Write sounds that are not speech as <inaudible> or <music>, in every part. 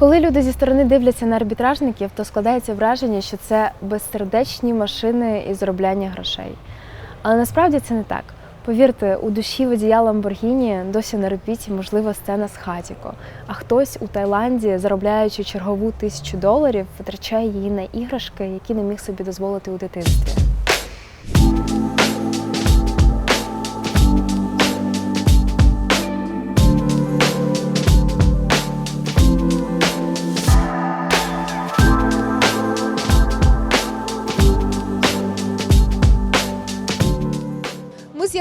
Коли люди зі сторони дивляться на арбітражників, то складається враження, що це безсердечні машини із заробляння грошей. Але насправді це не так. Повірте, у душі водія Ламборгіні досі на репіті можлива сцена з хатіко. А хтось у Таїланді, заробляючи чергову тисячу доларів, витрачає її на іграшки, які не міг собі дозволити у дитинстві.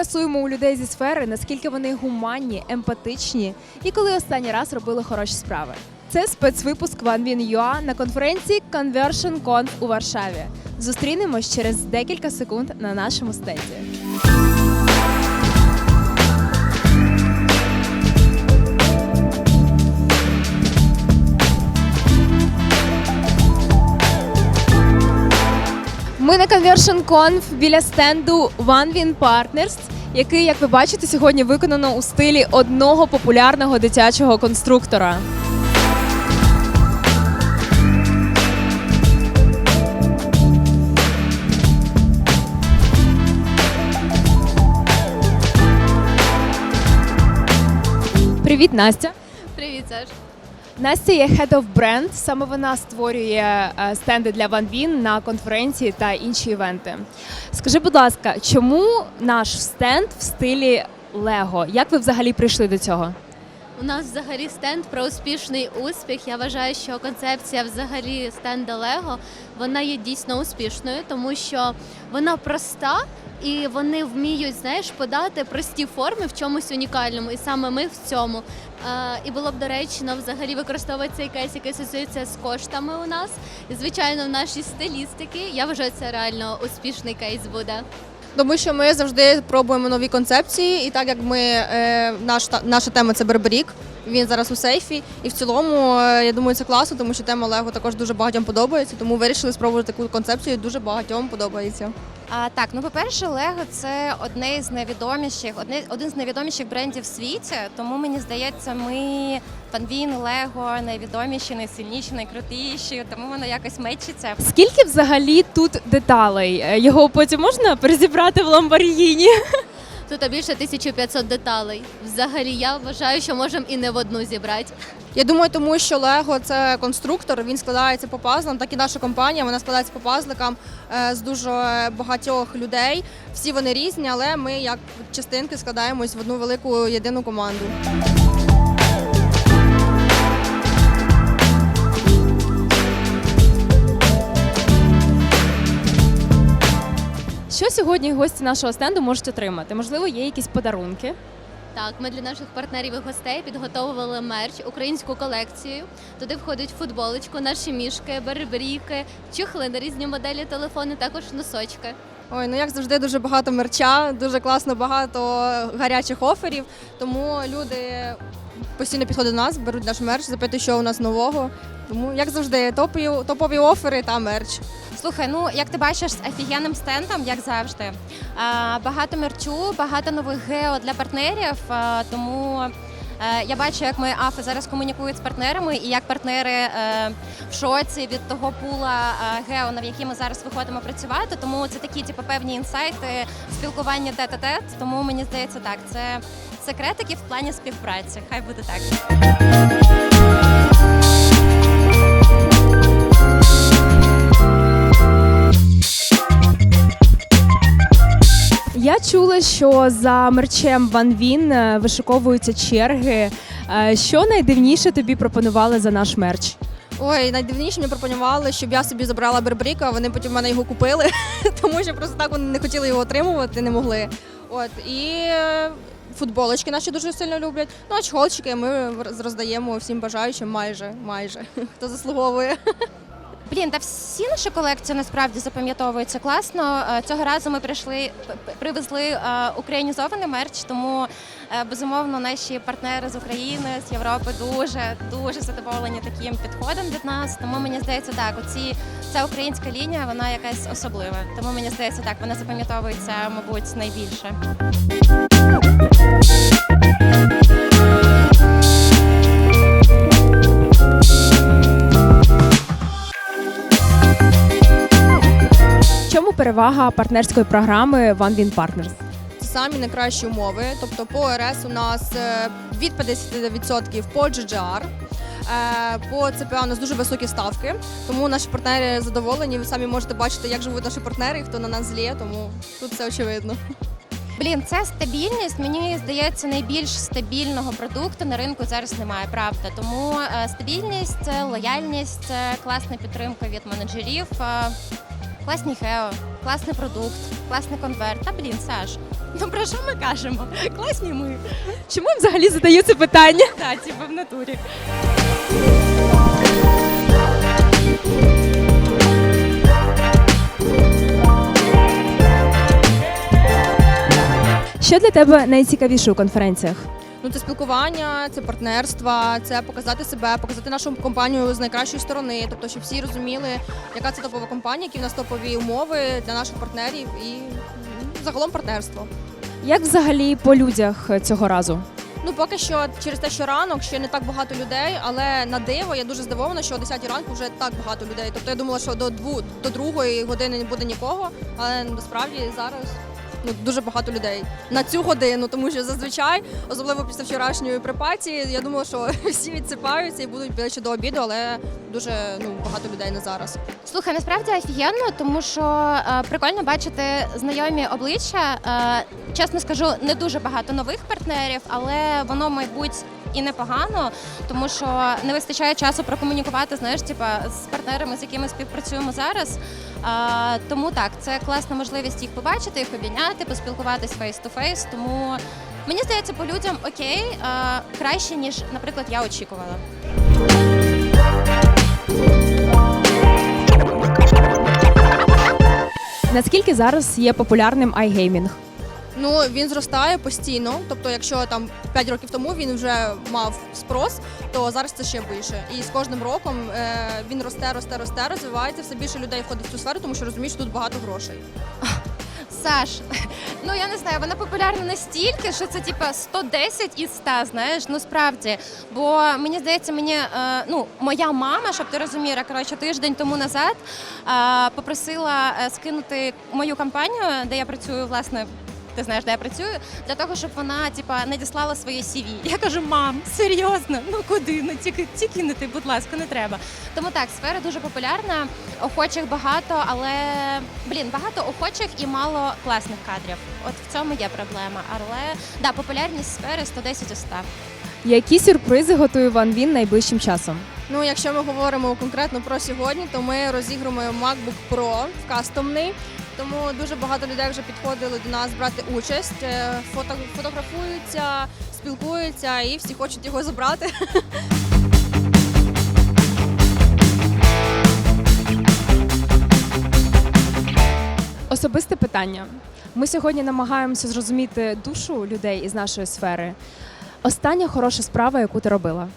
З'ясуємо у людей зі сфери, наскільки вони гуманні, емпатичні і коли останній раз робили хороші справи. Це спецвипуск OneWin.ua на конференції Conversion Conf у Варшаві. Зустрінемось через декілька секунд на нашому стенді. Ми на Conversion Conf біля стенду OneWin Partners, який, як ви бачите, сьогодні виконано у стилі одного популярного дитячого конструктора. Привіт, Настя. Привіт, Саш. Настя є Head of Brand. Саме вона створює е, стенди для OneWin на конференції та інші івенти. Скажи, будь ласка, чому наш стенд в стилі Лего? Як ви взагалі прийшли до цього? У нас взагалі стенд про успішний успіх. Я вважаю, що концепція взагалі стенда Лего вона є дійсно успішною, тому що вона проста і вони вміють знаєш подати прості форми в чомусь унікальному, і саме ми в цьому. І було б доречно взагалі використовувати цей кейс, який асоціюється з коштами у нас. Звичайно, в нашій стилістики я вважаю, це реально успішний кейс буде. Тому що ми завжди пробуємо нові концепції, і так як ми е, наша тема це Берберік, він зараз у сейфі. І в цілому е, я думаю, це класно, тому що тема Лего також дуже багатьом подобається. Тому вирішили спробувати таку концепцію. і Дуже багатьом подобається. А, так, ну по-перше, Лего це одне із найвідоміших, одне один з найвідоміших брендів в світі. Тому мені здається, ми фанвін, Лего найвідоміші, найсильніші, найкрутіші. Тому воно якось мечиться. Скільки взагалі тут деталей? Е, Його потім можна перезібрати в Ламборгіні? <laughs> Тут більше 1500 деталей. Взагалі, я вважаю, що можемо і не в одну зібрати. Я думаю, тому що Лего це конструктор, він складається по пазлам, так і наша компанія. Вона складається по пазликам е, з дуже багатьох людей. Всі вони різні, але ми як частинки складаємось в одну велику єдину команду. Сьогодні гості нашого стенду можуть отримати? Можливо, є якісь подарунки. Так, ми для наших партнерів і гостей підготовили мерч, українську колекцію. Туди входить футболочку, наші мішки, беребріки, чохли на різні моделі телефони, також носочки. Ой, ну як завжди, дуже багато мерча, дуже класно, багато гарячих оферів. Тому люди постійно підходять до нас, беруть наш мерч, запитують, що у нас нового. Тому, як завжди, топові, топові офери та мерч. Слухай, ну як ти бачиш, з офігенним стендом, як завжди. Багато мерчу, багато нових гео для партнерів. тому е, я бачу, як ми АФи зараз комунікують з партнерами, і як партнери е, в шоці від того пула е, гео, на який ми зараз виходимо працювати. Тому це такі, типу, певні інсайти, спілкування тет-а-тет. Тому мені здається, так, це секретики в плані співпраці. Хай буде так. Я чула, що за мерчем OneWin е, вишиковуються черги. Е, Що найдивніше тобі пропонували за наш мерч? Ой, найдивніше мені пропонували, щоб я собі забрала Бербріка, а вони потім в мене його купили, <laughs> тому що просто так вони не хотіли його отримувати, не могли. От і е, футболочки наші дуже сильно люблять. Ну а чохолчики ми роз- роздаємо всім бажаючим майже, майже <laughs> хто заслуговує. <laughs> Блін, та всі наші колекції насправді запам'ятовуються класно. Е, Цього разу ми прийшли, привезли е, українізований мерч, тому е, безумовно наші партнери з України, з Європи дуже дуже задоволені таким підходом від нас. Тому мені здається, так, оці ця українська лінія, вона якась особлива. Тому мені здається, так, вона запам'ятовується, мабуть, найбільше. Перевага партнерської програми OneWin Partners? Самі найкращі умови. Тобто по РС у нас е, від 50% по GGR. е, По ЦПА у нас дуже високі ставки, тому наші партнери задоволені. Ви самі можете бачити, як живуть наші партнери, і хто на нас зліє, тому тут все очевидно. Блін, це стабільність. Мені здається, найбільш стабільного продукту на ринку зараз немає, правда. Тому е, стабільність, лояльність, класна підтримка від менеджерів, класні хео, класний продукт, класний конверт. Та блін, Саш, ну про що ми кажемо? Класні ми. Чому я взагалі задаю це питання? Та, типу в натурі. Що для тебе найцікавіше у конференціях? Ну, це спілкування, це партнерство, це показати себе, показати нашу компанію з найкращої сторони. Тобто, щоб всі розуміли, яка це топова компанія, які в нас топові умови для наших партнерів і м, загалом партнерство. Як взагалі по людях цього разу? Ну, поки що через те, що ранок ще не так багато людей, але на диво я дуже здивована, що о 10 ранку вже так багато людей. Тобто я думала, що до дву до другої години не буде нікого, але насправді зараз. Ну, дуже багато людей на цю годину, тому що зазвичай, особливо після вчорашньої припаті, я думала, що <laughs> всі відсипаються і будуть ближче до обіду, але дуже ну багато людей на зараз. Слухай, насправді офігенно, тому що е, прикольно бачити знайомі обличчя. Е, чесно скажу, не дуже багато нових партнерів, але воно, мабуть, і непогано, тому що не вистачає часу прокомунікувати, знаєш, типа з партнерами, з якими співпрацюємо зараз. Е, тому так, це класна можливість їх побачити, їх обійняти, поспілкуватись фейс-ту-фейс. Тому мені здається, по людям окей, е, краще ніж, наприклад, я очікувала. Наскільки зараз є популярним iGaming? Ну він зростає постійно. Тобто, якщо там 5 років тому він вже мав спрос, то зараз це ще більше. І з кожним роком е, він росте, росте, росте, розвивається. Все більше людей входить в цю сферу, тому що розуміють, що тут багато грошей. <laughs> Саш, ну я не знаю, вона популярна настільки, що це типа 110 із 100, знаєш, ну справді. Бо мені здається, мені е, ну моя мама, щоб ти розуміла, коротше, тиждень тому назад е, попросила е, скинути мою компанію, де я працюю, власне. Ти знаєш, де я працюю, для того, щоб вона типа надіслала своє CV. Я кажу, мам, серйозно, ну куди? Ну тільки ті кинути, будь ласка, не треба. Тому так, сфера дуже популярна, охочих багато, але блін, багато охочих і мало класних кадрів. От в цьому є проблема. Але да, популярність сфери 110 із 100. Які сюрпризи готує OneWin найближчим часом? Ну, якщо ми говоримо конкретно про сьогодні, то ми розігруємо MacBook Pro в кастомний. Тому дуже багато людей вже підходили до нас брати участь, е, фото, фотографуються, спілкуються і всі хочуть його забрати. Особисте питання. Ми сьогодні намагаємося зрозуміти душу людей із нашої сфери. Остання хороша справа, яку ти робила.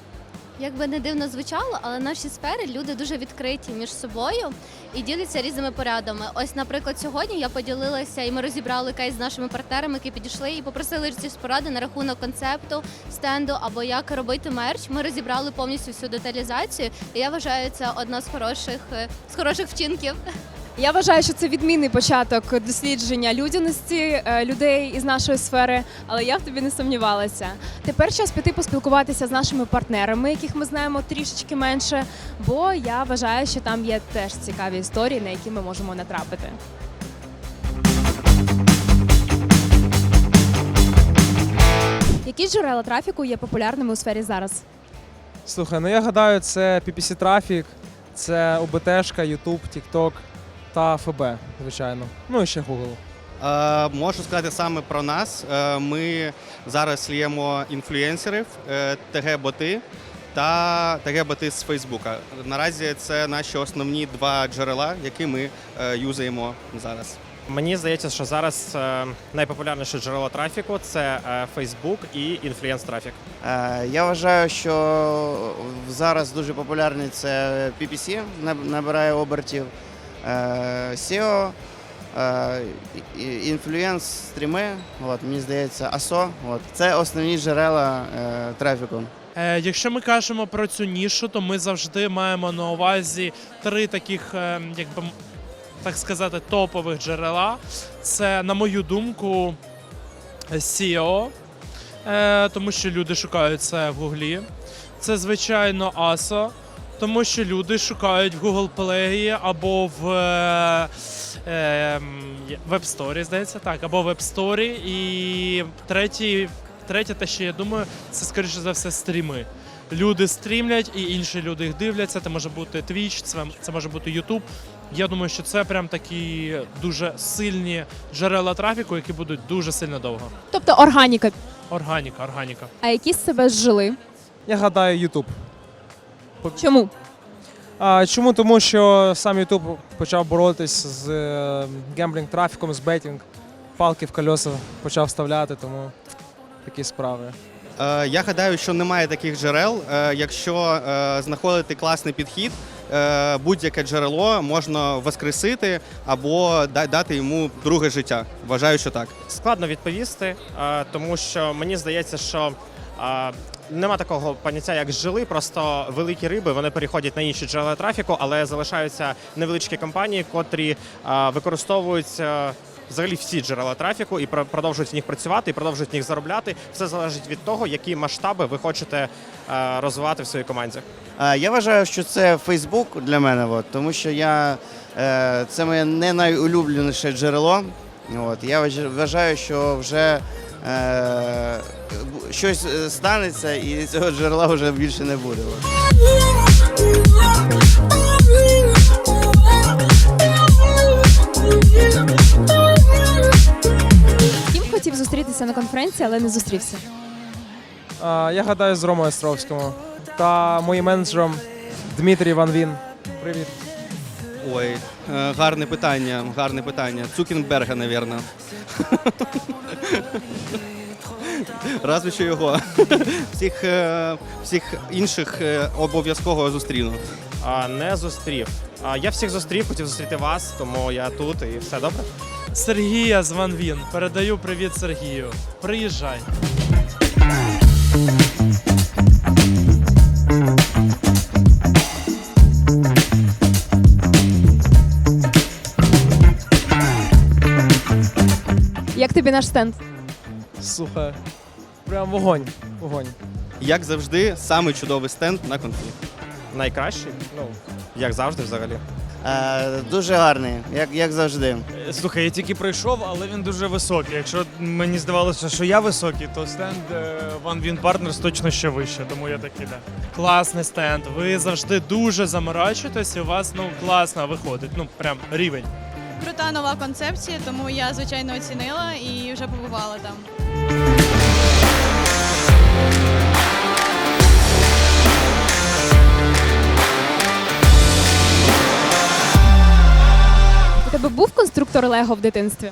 Як би не дивно звучало, але наші сфери люди дуже відкриті між собою і діляться різними порадами. Ось, наприклад, сьогодні я поділилася і ми розібрали кейс з нашими партнерами, які підійшли і попросили ці поради на рахунок концепту, стенду або як робити мерч. Ми розібрали повністю всю деталізацію. І я вважаю, це одна з хороших е, з хороших вчинків. Я вважаю, що це відмінний початок дослідження людяності е, людей із нашої сфери, але я в тобі не сумнівалася. Тепер час піти поспілкуватися з нашими партнерами, яких ми знаємо трішечки менше, бо я вважаю, що там є теж цікаві історії, на які ми можемо натрапити. Які джерела трафіку є популярними у сфері зараз? Слухай, ну я гадаю, це PPC Traffic, це ОБТшка, YouTube, TikTok та ФБ, звичайно. Ну і ще Google. Е, можу сказати саме про нас. Е, ми зараз сліємо інфлюенсерів, е, ТГ-боти та ТГ-боти з Фейсбука. Наразі це наші основні два джерела, які ми юзаємо зараз. Мені здається, що зараз найпопулярніше джерело трафіку це Facebook і інфлюенс трафік. Я вважаю, що зараз дуже популярний це PPC, набирає обертів. SEO, інфлюенс стріми, от, мені здається, ASO. От. Це основні джерела е, трафіку. Е, Якщо ми кажемо про цю нішу, то ми завжди маємо на увазі три таких, е, якби так сказати, топових джерела. Це, на мою думку, SEO, е, тому що люди шукають це в Гуглі. Це, звичайно, ASO, тому що люди шукають в Google Play або в е, е, Web Store, здається, так, або в Web Store. І третій, третє, те, що я думаю, це скоріше за все стріми. Люди стрімлять і інші люди їх дивляться. Це може бути Twitch, це, це може бути YouTube. Я думаю, що це прям такі дуже сильні джерела трафіку, які будуть дуже сильно довго. Тобто органіка. Органіка, органіка. А які з себе зжили? Я гадаю, YouTube. Чому? А чому? Тому що сам YouTube почав боротись з е, гемблінг трафіком, з бетінг, палки в кольоса почав вставляти, тому такі справи. Е, Я гадаю, що немає таких джерел. Е, Якщо е, знаходити класний підхід, будь-яке джерело можна воскресити або дати йому друге життя. Вважаю, що так. Складно відповісти, е, тому що мені здається, що е, нема такого поняття, як жили. Просто великі риби вони переходять на інші джерела трафіку, але залишаються невеличкі компанії, котрі е, використовують. Взагалі всі джерела трафіку і продовжують в них працювати і продовжують в них заробляти. Все залежить від того, які масштаби ви хочете е, розвивати в своїй команді. Е, Я вважаю, що це Фейсбук для мене, от, тому що я, е, це моє не найулюбленіше джерело. От, я вважаю, що вже е, щось станеться і цього джерела вже більше не буде. Хотів зустрітися на конференції, але не зустрівся? А, я гадаю з Ромою Островським та моїм менеджером Дмитрій Ван Він. Привіт. Ой, е, гарне питання, гарне питання. Цукінберга, напевно. <laughs> Разве що його. <laughs> Всіх, е, всіх інших е, обов'язково зустріну. А, не зустрів. А, я всіх зустрів, хотів зустріти вас, тому я тут і все добре. Сергія з Ван Він. Передаю привіт Сергію. Приїжджай. Як тобі наш стенд? Слухай. Прям вогонь. Вогонь. Як завжди, самий чудовий стенд на конфі. Найкращий, ну як завжди, взагалі. Е, Дуже гарний, як, як завжди. Слухай, я тільки прийшов, але він дуже високий. Якщо мені здавалося, що я високий, то стенд е, One Win Partners точно ще вище, тому я так іде. Класний стенд. Ви завжди дуже заморачуєтесь, і у вас ну класно виходить. Ну прям рівень. Крута нова концепція, тому я звичайно оцінила і вже побувала там. Тебе був конструктор Лего в дитинстві?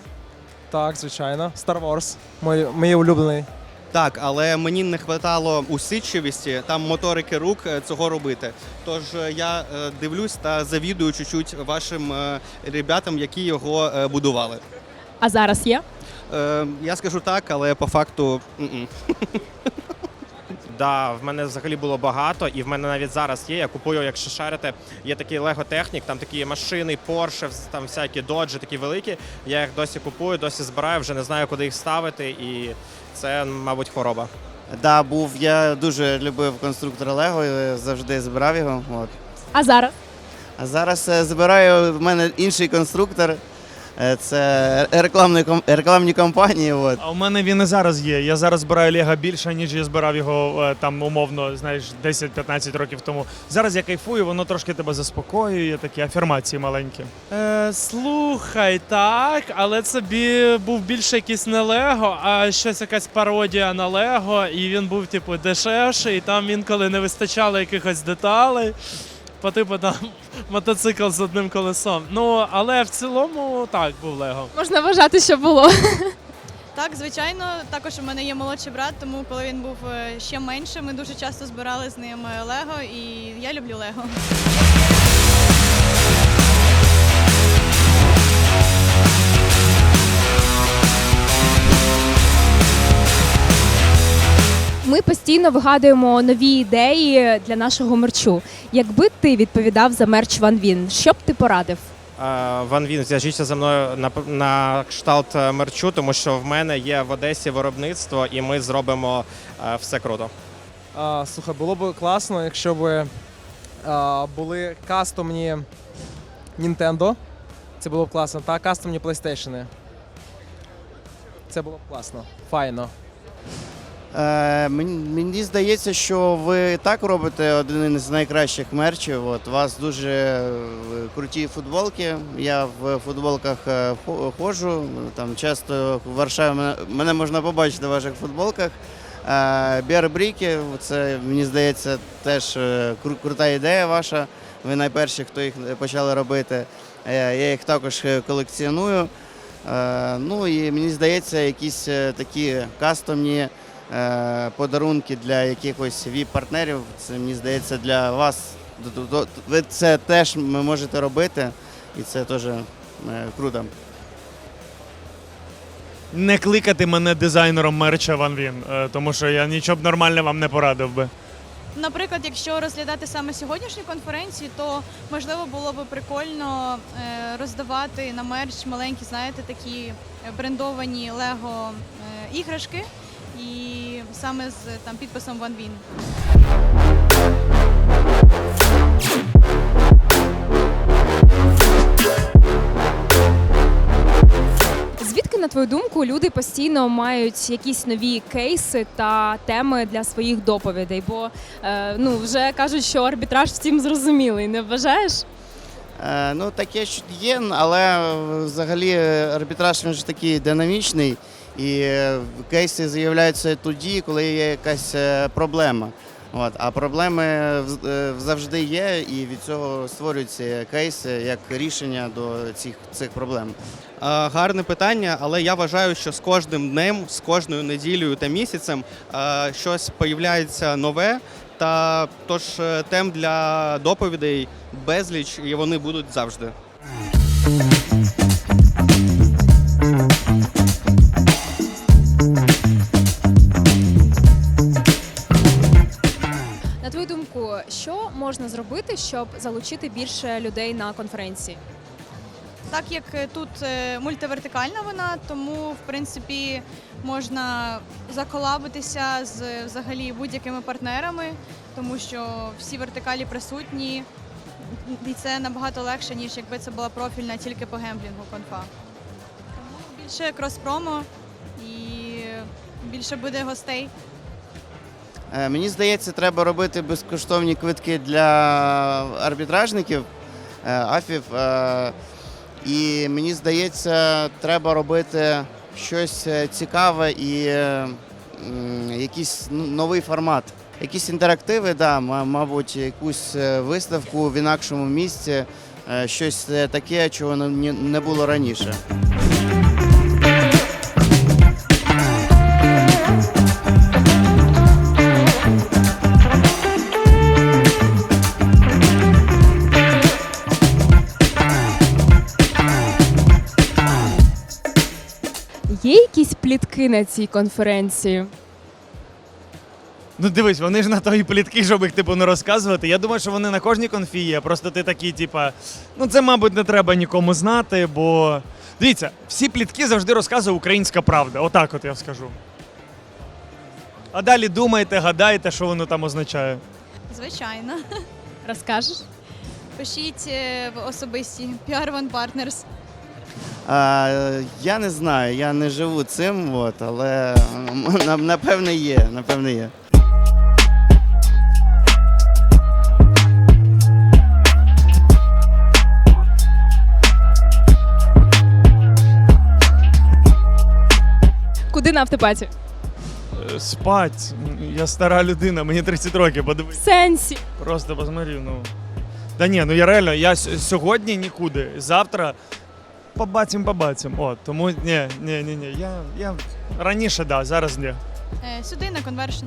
Так, звичайно. Star Wars. Мій, мій улюблений. Так, але мені не вистачало усидчивості, там моторики рук е, цього робити. Тож е, я е, дивлюсь та завідую чуть-чуть вашим ребятам, які його будували. А зараз є? Я скажу так, але по факту. <laughs> Да, в мене взагалі було багато, і в мене навіть зараз є. Я купую, якщо шарите, є такий Lego Технік, там такі машини, Porsche, там всякі доджі, такі великі. Я їх досі купую, досі збираю, вже не знаю, куди їх ставити, і це, мабуть, хвороба. Да, був, я дуже любив конструктора Лего, завжди збирав його. От. А зараз? А зараз е, збираю в мене інший конструктор. Е, Це рекламні, рекламні кампанії. От. А у мене він і зараз є. Я зараз збираю Лего більше, ніж я збирав його е, там умовно, знаєш, 10-15 років тому. Зараз я кайфую, воно трошки тебе заспокоює, такі афірмації маленькі. Е, слухай, так, але це бі, був більше якийсь не Лего, а щось якась пародія на Лего, і він був, типу, дешевший, і там інколи не вистачало якихось деталей. По типу там <laughs> мотоцикл з одним колесом. Ну, але в цілому так був Лего. Можна вважати, що було. <laughs> Так, звичайно, також у мене є молодший брат, тому коли він був е, ще менше, ми дуже часто збирали з ним е, Лего, і я люблю Лего. Ми постійно вигадуємо нові ідеї для нашого мерчу. Якби ти відповідав за мерч Ван Він, що б ти порадив? Ван Він, зв'яжіться за мною на, на кшталт е, мерчу, тому що в мене є в Одесі виробництво, і ми зробимо е, все круто. А, слухай, було б класно, якщо б а, були кастомні Nintendo. Це було б класно. Та кастомні PlayStation. Це було б класно. Файно. Е, мені, здається, що ви так робите один із найкращих мерчів. От, у вас дуже е, круті футболки. Я в футболках е, ходжу. Там часто в Варшаві мене, можна побачити в ваших футболках. Біарбріки, це мені здається теж крута ідея ваша. Ви найперші, хто їх почали робити. Я їх також колекціоную. Ну і мені здається, якісь такі кастомні подарунки для якихось віп-партнерів. Це мені здається для вас. Ви це теж ми можете робити, і це теж е, круто. Не кликати мене дизайнером мерча Ван Він, е, тому що я нічого б нормально вам не порадив би. Наприклад, якщо розглядати саме сьогоднішню конференцію, то можливо було би прикольно е, роздавати на мерч маленькі, знаєте, такі е, брендовані Лего е, іграшки, і саме з там підписом One Win. Звідки, на твою думку, люди постійно мають якісь нові кейси та теми для своїх доповідей? Бо е, ну вже кажуть, що арбітраж всім зрозумілий, не вважаєш? Е, Ну, таке що є, але взагалі арбітраж він ж такий динамічний, і кейси з'являються тоді, коли є якась е, проблема. От, а проблеми е, завжди є, і від цього створюються кейси як рішення до цих, цих проблем. Е, Гарне питання, але я вважаю, що з кожним днем, з кожною неділею та місяцем щось появляється нове. Та тож тем для доповідей безліч, і вони будуть завжди. Можна зробити, щоб залучити більше людей на конференції? Так як е, тут е, мультивертикальна вона, тому в принципі можна заколабитися з взагалі будь-якими партнерами, тому що всі вертикалі присутні, і це набагато легше, ніж якби це була профільна тільки по гемблінгу конфа. Тому більше крос-промо і більше буде гостей. Е, Мені здається, треба робити безкоштовні квитки для арбітражників, е, афів. е, І мені здається, треба робити щось цікаве і якийсь ну, новий формат. Якісь інтерактиви, да, ма- мабуть, якусь виставку в інакшому місці, щось таке, чого не було раніше. Є якісь плітки на цій конференції? Ну дивись, вони ж на то і плітки, щоб їх типу не розказувати. Я думаю, що вони на кожній конфі є. Просто ти такий, типа, ну це, мабуть, не треба нікому знати, бо. Дивіться, всі плітки завжди розказує українська правда. Отак от я скажу. А далі думайте, гадайте, що воно там означає. Звичайно. <laughs> Розкажеш? Пишіть е, в особисті PR One Partners. А, я не знаю, я не живу цим, от, але напевне є. Напевне є. Куди на автопаті? Е, Спать. Я стара людина, мені 30 років, В подивись. сенсі. Просто посмотри, ну. Та ні, ну я реально, я сьогодні нікуди. Завтра побачимо, побачимо. От, тому ні, ні, ні, ні. Я, я раніше, да, зараз ні. Е, Сюди на конвершн.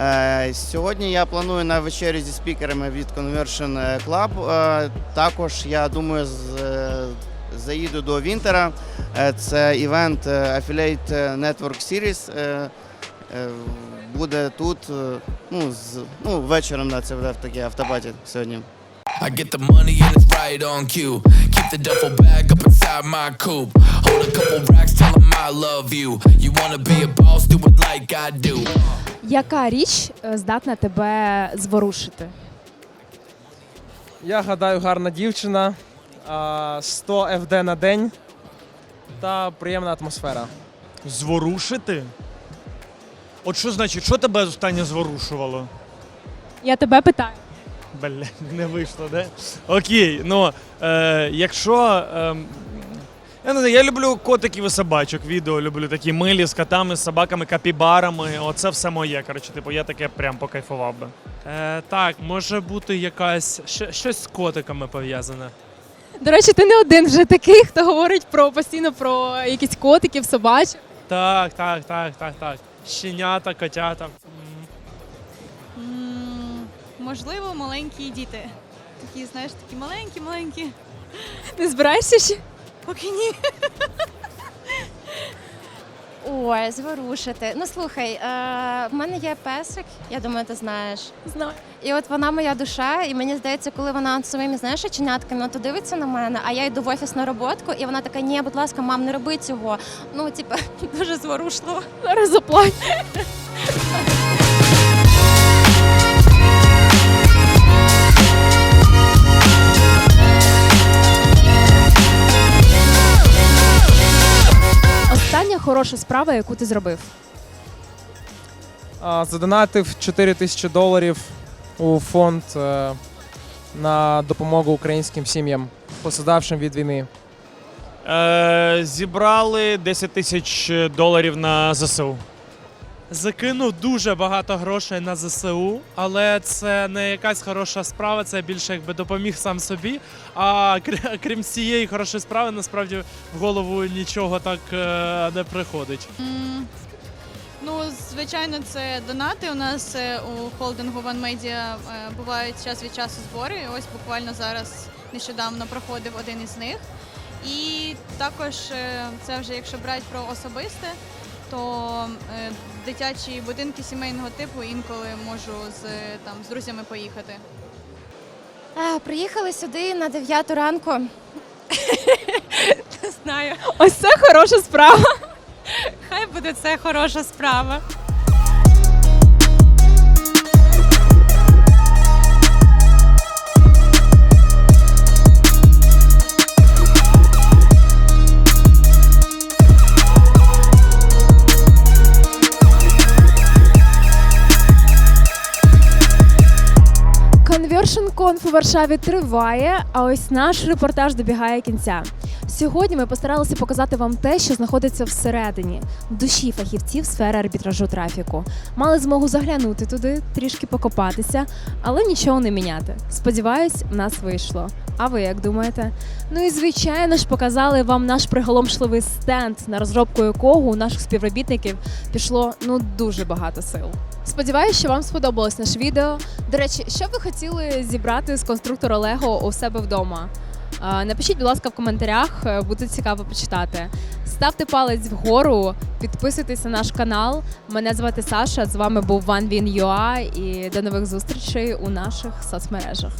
Е, Сьогодні я планую на вечерю зі спікерами від Conversion Club. Е, Також я думаю, з- е, заїду до Вінтера. Е, Це івент е, Affiliate Network Series. Е, е, Буде тут е, ну, з, ну, вечором да, це буде в такій автобаті сьогодні. I get the money and it's right on cue. Keep Keep the duffel bag up inside my coupe. Hold a couple racks, tell 'em I love you. You wanna be a boss, do it like I do. Яка річ е, здатна тебе зворушити? Я гадаю, гарна дівчина, а, 100 FD на день та приємна атмосфера. Зворушити? От що значить, що тебе останнє зворушувало? Я тебе питаю. Бля, не вийшло, да? Окей, ну е, якщо. Е, я не знаю, я люблю котиків і собачок. Відео люблю такі милі з котами, з собаками, капібарами. Оце все моє. Коротше, типу, я таке прям покайфував би. Е, так, може бути якась щ- щось з котиками пов'язане. До речі, ти не один вже такий, хто говорить про постійно про якісь котиків, собачок. Так, так, так, так, так. Щенята, котята. Можливо, маленькі діти. Такі, знаєш, такі маленькі, маленькі. Не збираєшся ще? Поки ні. Ой, зворушити. Ну слухай, е, в мене є песик, я думаю, ти знаєш. Знаю. І от вона моя душа, і мені здається, коли вона от своїми знаєш оченятками то дивиться на мене, а я йду в офіс на роботку, і вона така, ні, будь ласка, мам, не роби цього. Ну, типу, <laughs> дуже зворушливо. Зараз заплачу. Хороша справа, яку ти зробив. А, Задонатив 4 тисячі доларів у фонд е, на допомогу українським сім'ям, пострадавшим від війни. Е, зібрали 10 тисяч доларів на ЗСУ. Закинув дуже багато грошей на ЗСУ, але це не якась хороша справа, це більше якби допоміг сам собі. А крі- крім цієї хорошої справи, насправді в голову нічого так е, не приходить. Ну, звичайно, це донати. У нас е, у холдингу One Media е, бувають час від часу збори. Ось буквально зараз нещодавно проходив один із них. І також це вже якщо брати про особисте, то е, дитячі будинки сімейного типу інколи можу з, е, там, з друзями поїхати. А, приїхали сюди на 9 ранку. Не знаю. Ось це хороша справа. Хай буде це хороша справа. Conversion у Варшаві триває, а ось наш репортаж добігає кінця. Сьогодні ми постаралися показати вам те, що знаходиться всередині, душі фахівців сфери арбітражу трафіку. Мали змогу заглянути туди, трішки покопатися, але нічого не міняти. Сподіваюсь, в нас вийшло. А ви як думаєте? Ну і звичайно ж показали вам наш приголомшливий стенд, на розробку якого у наших співробітників пішло ну дуже багато сил. Сподіваюсь, що вам сподобалось наше відео. До речі, що ви хотіли зібрати з конструктора Лего у себе вдома? Напишіть, будь ласка, в коментарях, е, буде цікаво почитати. Ставте палець вгору, підписуйтесь на наш канал. Мене звати Саша. З вами був OneWin.ua і до нових зустрічей у наших соцмережах.